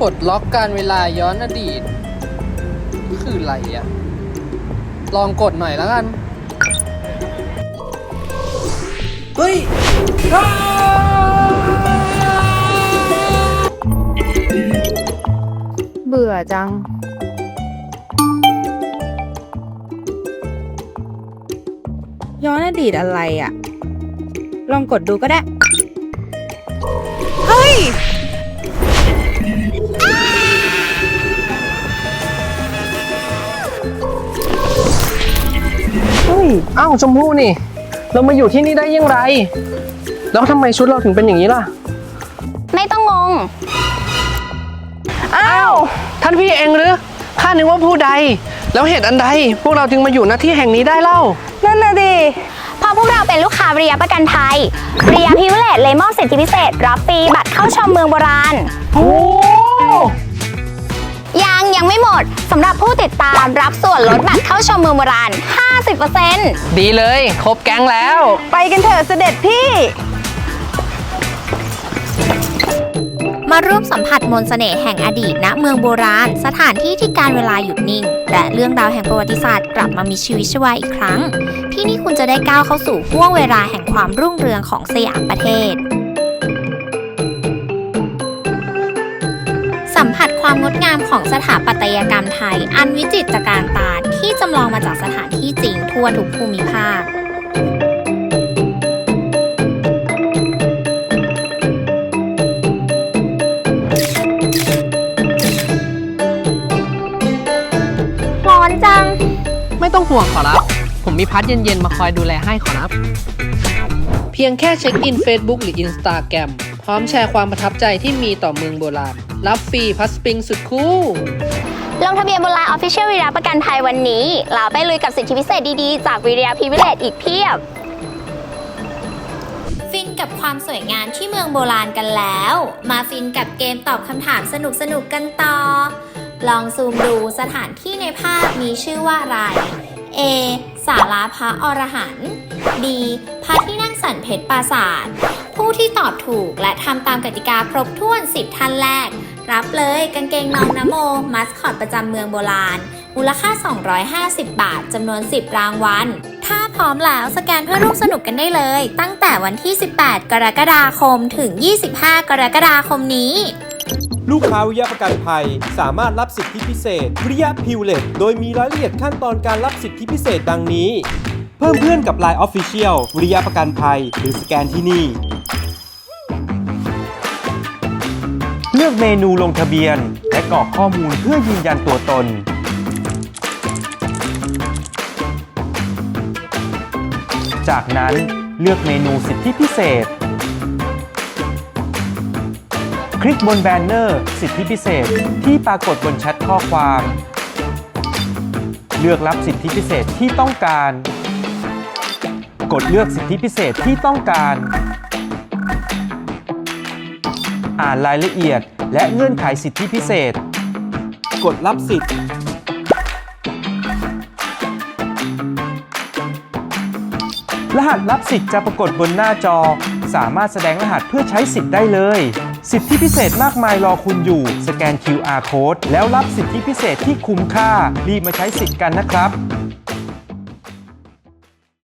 ปลดล็อกการเวลาย้อนอดีต คืออะไรอะลองกดหน่อยแล้วกัน เฮ้ยเบื่อจัง ย้อนอดีตอะไรอะลองกดดูก็ได้ เฮ้ย อ้าวชมพู่นี่ เรามาอยู่ที่นี่ได้ยังไงแล้วทำไมชุดเราถึงเป็นอย่างนี้ล่ะ ไม่ต้องงง อ้าว ท่านพี่เองหรือข้านึกว่าผู้ใด แล้วเหตุอันใด พวกเราจึงมาอยู่ณที่แห่งนี้ได้เล่า นั่นน่ะดิ เพราะพวกเราเป็นลูกค้าบริยาประกันภัยบริยาพิเวเลตเลยมอบสิทธิพิเศษ รับฟรีบัตรเข้าชมเมืองโบราณ โอ้ยังยังไม่หมดสำหรับผู้ติดตามรับส่วนลดบัตรเข้าชมเมืองโบราณ 50%ดีเลย ครบแก๊งแล้ว ไปกันเถอะเสด็จพี่ มาร่วมสัมผัสมนต์เสน่ห์แห่งอดีตณเมืองโบราณ สถานที่ที่การเวลาหยุดนิ่ง และเรื่องราวแห่งประวัติศาสตร์กลับมามีชีวิตชีวาอีกครั้ง ที่นี่คุณจะได้ก้าวเข้าสู่ห่วงเวลาแห่งความรุ่งเรืองของสยามประเทศ ความงดงามของสถาปัตยกรรมไทย อันวิจิตรการตาที่จำลองมาจากสถานที่จริงทั่วทุกภูมิภาคร้อนจัง ไม่ต้องห่วงขอรับ ผมมีพัดเย็น ๆ มาคอยดูแลให้ขอรับ เพียงแค่เช็คอิน Facebook หรือ Instagram พร้อมแชร์ความประทับใจที่มีต่อเมืองโบราณ รับฟรีพัสปริงสุดคู่ลงทะเบียนบนไลน์ Official วิริยาประกันภัยวันนี้ เราไปลุยกับสิทธิพิเศษดีๆ จากวิริยาพิเวเลตอีกเพียบ ฟินกับความสวยงามที่เมืองโบราณกันแล้ว มาฟินกับเกมตอบคำถามสนุกๆกันต่อ ลองซูมดูสถานที่ในภาพมีชื่อว่าอะไร A ศาลาพระอรหันต์ B พระที่นั่งสันเพชรปราสาทผู้ที่ตอบถูกและทำตามกติกาครบถ้วน 10 ท่านแรก รับเลยกางเกงน้องนโม มัสคอตประจำเมืองโบราณ มูลค่า 250 บาทจำนวน 10 รางวัล ถ้าพร้อมแล้วสแกนเพื่อร่วมสนุกกันได้เลย ตั้งแต่วันที่ 18 กรกฎาคมถึง 25 กรกฎาคมนี้ ลูกค้าวิยาประกันภัย สามารถรับสิทธิพิเศษ วิยาพิวเลตโดยมีรายละเอียดขั้นตอนการรับสิทธิพิเศษดังนี้ เพิ่มเพื่อนกับ Line Official วิยาประกันภัย หรือสแกนที่นี่ เลือกเมนูลงทะเบียน และกรอกข้อมูลเพื่อยืนยันตัวตน จากนั้นเลือกเมนูสิทธิพิเศษ คลิกบนแบนเนอร์ สิทธิพิเศษ ที่ปรากฏบนแชทข้อความ เลือกรับสิทธิพิเศษที่ต้องการ กดเลือกสิทธิพิเศษที่ต้องการ อ่านรายละเอียด และเงื่อนไขสิทธิพิเศษ กดรับสิทธิ์รหัสรับสิทธิ์จะปรากฏบนหน้าจอ สามารถแสดงรหัสเพื่อใช้สิทธิ์ได้เลย สิทธิพิเศษมากมายรอคุณอยู่ สแกน QR code แล้วรับสิทธิพิเศษที่คุ้มค่า รีบมาใช้สิทธิ์กันนะครับ